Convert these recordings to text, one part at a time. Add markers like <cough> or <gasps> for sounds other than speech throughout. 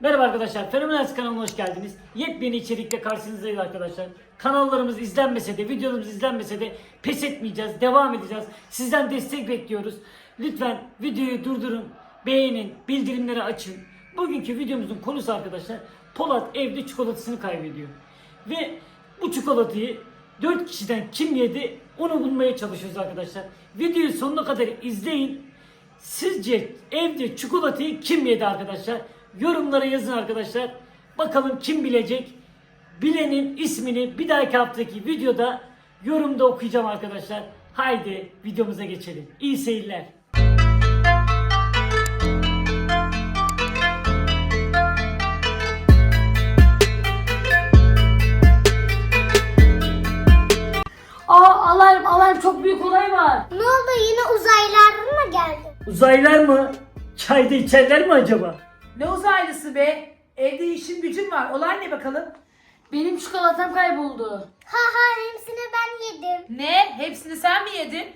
Merhaba arkadaşlar, Fenomenal kanalına hoş geldiniz. Yepyeni içerikle karşınızdayız arkadaşlar. Kanallarımız izlenmese de, videolarımız izlenmese de pes etmeyeceğiz, devam edeceğiz. Sizden destek bekliyoruz. Lütfen videoyu durdurun, beğenin, bildirimleri açın. Bugünkü videomuzun konusu arkadaşlar, Polat evde çikolatasını kaybediyor. Ve bu çikolatayı 4 kişiden kim yedi onu bulmaya çalışıyoruz arkadaşlar. Videoyu sonuna kadar izleyin. Sizce evde çikolatayı kim yedi arkadaşlar? Yorumlara yazın arkadaşlar. Bakalım kim bilecek? Bilenin ismini bir dahaki haftaki videoda yorumda okuyacağım arkadaşlar. Haydi videomuza geçelim. İyi seyirler. Aa alarm alarm çok büyük olay var. Ne oldu yine uzaylılar mı geldi? Uzaylılar mı? Çayda içerler mi acaba? Ne uzaylısı be? Evde işin gücün var. Olay ne bakalım? Benim çikolatam kayboldu. Ha ha hepsini ben yedim. Ne? Hepsini sen mi yedin?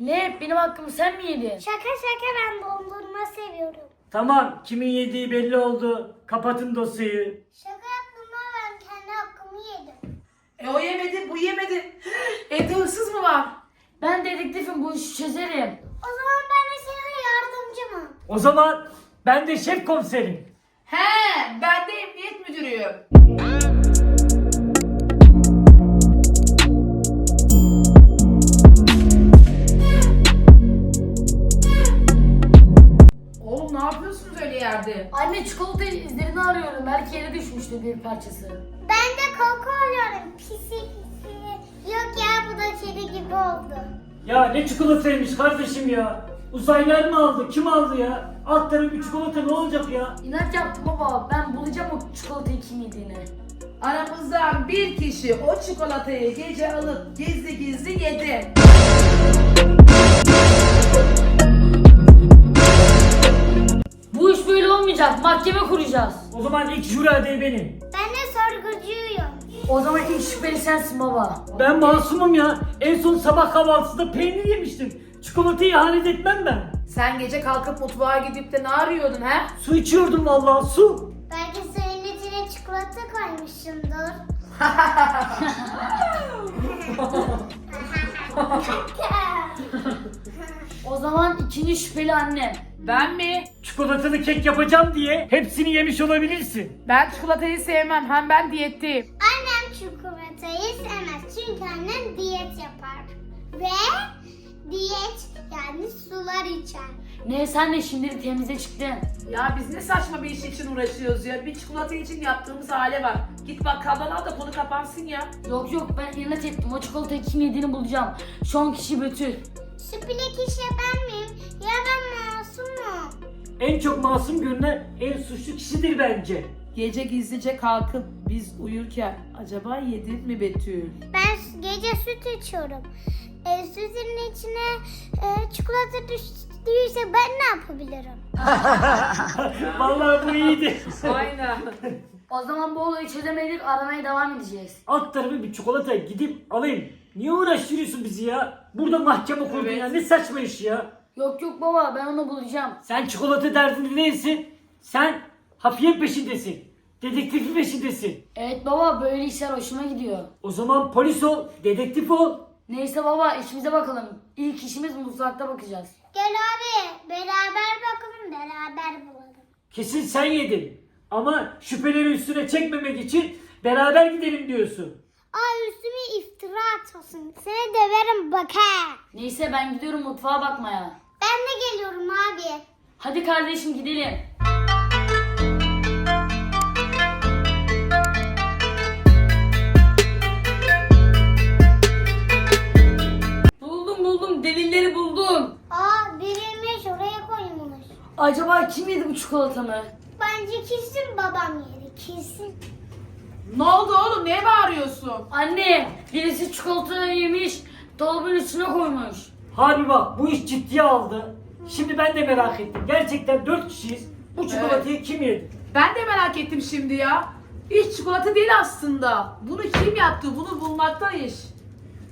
Ne benim hakkımı sen mi yedin? Şaka şaka ben dondurma seviyorum. Tamam, kimin yediği belli oldu. Kapatın dosyayı. Şaka yaptım ama ben kendi hakkımı yedim. E o yemedi, bu yemedi. <gasps> Evde hırsız mı var? Ben dedektifim bu işi çözerim. O zaman ben de senin yardımcımım. O zaman ben de şef komiserim. He, ben de emniyet müdürüyüm. Oğlum ne yapıyorsunuz öyle yerde? Anne çikolata izlerini arıyorum. Belki yere düşmüştü bir parçası. Ben de koku alıyorum pisi pisi. Yok ya bu da kedi gibi oldu. Ya ne çikolataymış kardeşim ya. Uzaylılar mı aldı? Kim aldı ya? Alt tarafı bir çikolata ne olacak ya? İnat yaptım baba. Ben bulacağım o çikolatayı kim yediğini. Aramızdan bir kişi o çikolatayı gece alıp gizli gizli yedi. Bu iş böyle olmayacak. Mahkeme kuracağız. O zaman ilk jüri adayı benim. Ben de sorgucuyum. O zaman ilk şüpheli sensin baba. Ben masumum ya. En son sabah kahvaltısında peynir yemiştim. Çikolatayı ihanet etmem ben. Sen gece kalkıp mutfağa gidip de ne arıyordun he? Su içiyordum vallahi su. Belki senin içine çikolata koymuşumdur. O zaman ikinci şüpheli annem. Ben mi? Çikolatalı kek yapacağım diye hepsini yemiş olabilirsin. Ben çikolatayı sevmem. Hem ben diyetteyim. Annem çikolatayı sevmez çünkü annem diyet yapar. Ve diyet yani sular içer. Ne sen de şimdi temize çıktın. Ya biz ne saçma bir iş için uğraşıyoruz ya. Bir çikolata için yaptığımız hale bak. Git bakkaldan al da konu kapansın ya. Yok yok ben inat ettim. O çikolatayı kim yediğini bulacağım. Şu an kişi Betül. Şüpheli kişi ben miyim? Ya ben masumum. En çok masum görünen en suçlu kişidir bence. Gece gizlice kalkıp biz uyurken acaba yedin mi Betül? Ben gece süt içiyorum. E, sütün içine e, çikolata düştüyse ben ne yapabilirim? <laughs> Vallahi bu iyiydi. Aynen. O zaman bu olayı çözemedik aramaya devam edeceğiz. Alt tarafı bir çikolata gidip alayım. Niye uğraştırıyorsun bizi ya? Burada mahkeme kurdun Evet. ya. Ne saçma iş ya. Yok yok baba ben onu bulacağım. Sen çikolata derdinde değilsin. Sen hafiye peşindesin. Dedektifin peşindesin. Evet baba böyle işler hoşuma gidiyor. O zaman polis ol, dedektif ol. Neyse baba işimize bakalım. İlk işimiz mutfakta bakacağız. Gel abi beraber bakalım beraber bulalım. Kesin sen yedin. Ama şüpheleri üstüne çekmemek için beraber gidelim diyorsun. Ay üstüme iftira atıyorsun. Seni döverim bak he. Neyse ben gidiyorum mutfağa bakmaya. Ben de geliyorum abi. Hadi kardeşim gidelim. Çikolatamı? Bence kesin babam yedi kesin. ne oldu oğlum? Neye bağırıyorsun? Anne birisi çikolatayı yemiş dolabın üstüne koymuş. Harbi bak bu iş ciddiye aldı. Şimdi ben de merak ettim. Gerçekten dört kişiyiz. Bu çikolatayı kim yedi? Ben de merak ettim şimdi ya. İş çikolata değil aslında. Bunu kim yaptı? Bunu bulmakta iş.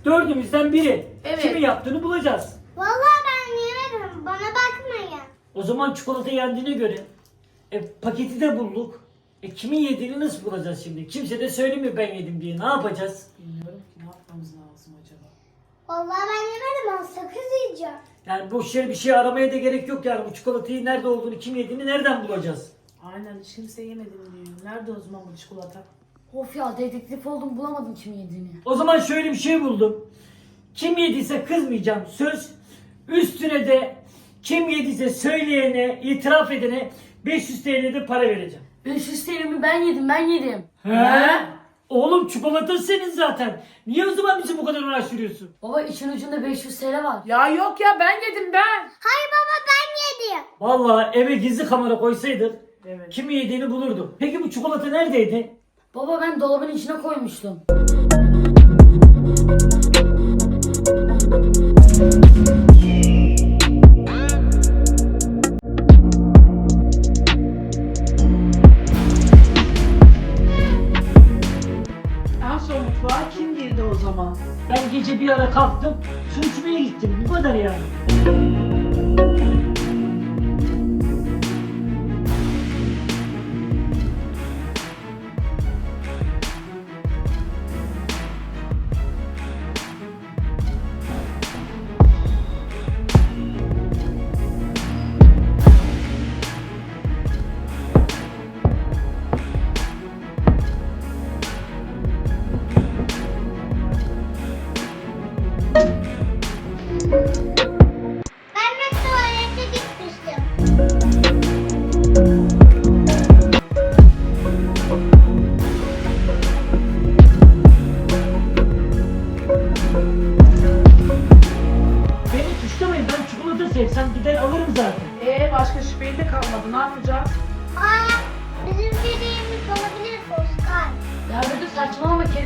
Dördümüzden biri. Evet. Kimin yaptığını bulacağız. Vallahi ben yemedim bana bakmayın. O zaman çikolata yendiğine göre e, paketi de bulduk. E kimin yediğini nasıl bulacağız şimdi? Kimse de söylemiyor ben yedim diye. Ne yapacağız? Bilmiyorum ki ne yapmamız lazım acaba. Vallahi ben yemedim ama sakız yiyeceğim. Yani boş yere bir şey aramaya da gerek yok yani. Bu çikolatayı nerede olduğunu, kim yediğini nereden bulacağız? Aynen hiç kimse yemedim diyor. Nerede o zaman bu çikolata? Of ya dedektif oldum bulamadım kim yediğini. O zaman şöyle bir şey buldum. Kim yediyse kızmayacağım söz. Üstüne de kim yediyse söyleyene, itiraf edene 500 TL de para vereceğim. 500 TL'mi ben yedim ben yedim. He? Oğlum çikolata senin zaten. Niye o zaman bizi bu kadar uğraştırıyorsun? Baba için ucunda 500 TL var. Ya yok ya ben yedim ben. Hayır baba ben yedim. Vallahi eve gizli kamera koysaydık Evet. kim yediğini bulurdu. Peki bu çikolata neredeydi? Baba ben dolabın içine koymuştum.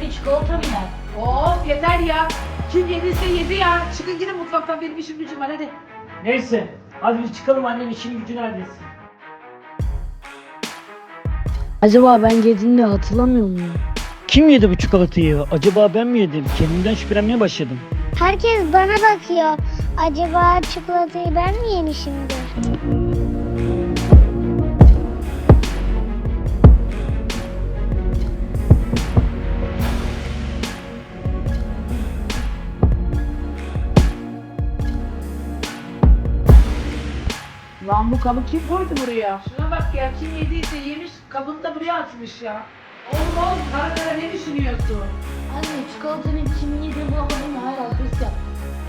Kedi çikolata mı yer? Of yeter ya. Kim yediyse yedi ya. Çıkın gidin mutfaktan benim işim gücüm var hadi. Neyse hadi biz çıkalım annem işini gücünü halletsin. Acaba ben yediğini hatırlamıyor muyum? Kim yedi bu çikolatayı? Acaba ben mi yedim? Kendimden şüphelenmeye başladım. Herkes bana bakıyor. Acaba çikolatayı ben mi yemişimdir? Lan bu kabı kim koydu buraya? Şuna bak ya kim yediyse yemiş kabını da buraya atmış ya. Oğlum oğlum kara kara ne düşünüyorsun? Anne çikolatanın kimin yediğini bulamadım hala hırs yap.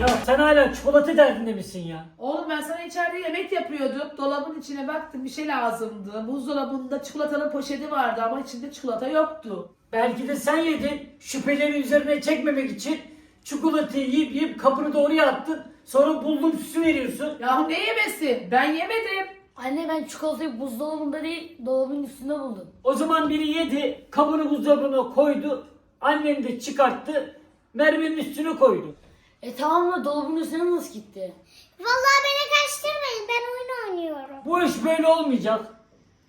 Ya sen hala çikolata derdinde misin ya? Oğlum ben sana içeride yemek yapıyordum. Dolabın içine baktım bir şey lazımdı. Buzdolabında çikolatanın poşeti vardı ama içinde çikolata yoktu. Belki de sen yedin. Şüpheleri üzerine çekmemek için çikolatayı yiyip yiyip kapını doğruya attın. Sonra buldum süsü veriyorsun. Yahu ne yemesi? Ben yemedim. Anne ben çikolatayı buzdolabında değil dolabın üstünde buldum. O zaman biri yedi, kabını buzdolabına koydu. Annem de çıkarttı, mermenin üstüne koydu. E tamam da dolabın üstüne nasıl gitti? Vallahi beni kaçtırmayın. Ben oyun oynuyorum. Bu iş böyle olmayacak.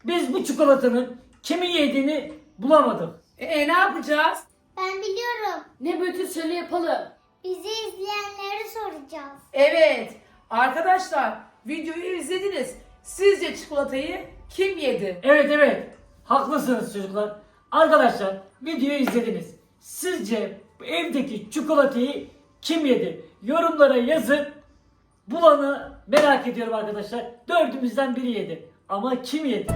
Biz bu çikolatanın kimin yediğini bulamadık. E ne yapacağız? Ben biliyorum. Ne Betül söyle yapalım. Bizi izleyenlere soracağız. Evet. Arkadaşlar videoyu izlediniz. Sizce çikolatayı kim yedi? Evet evet, haklısınız çocuklar. Arkadaşlar videoyu izlediniz. Sizce bu evdeki çikolatayı kim yedi? Yorumlara yazın. Bulanı merak ediyorum arkadaşlar. Dördümüzden biri yedi. Ama kim yedi?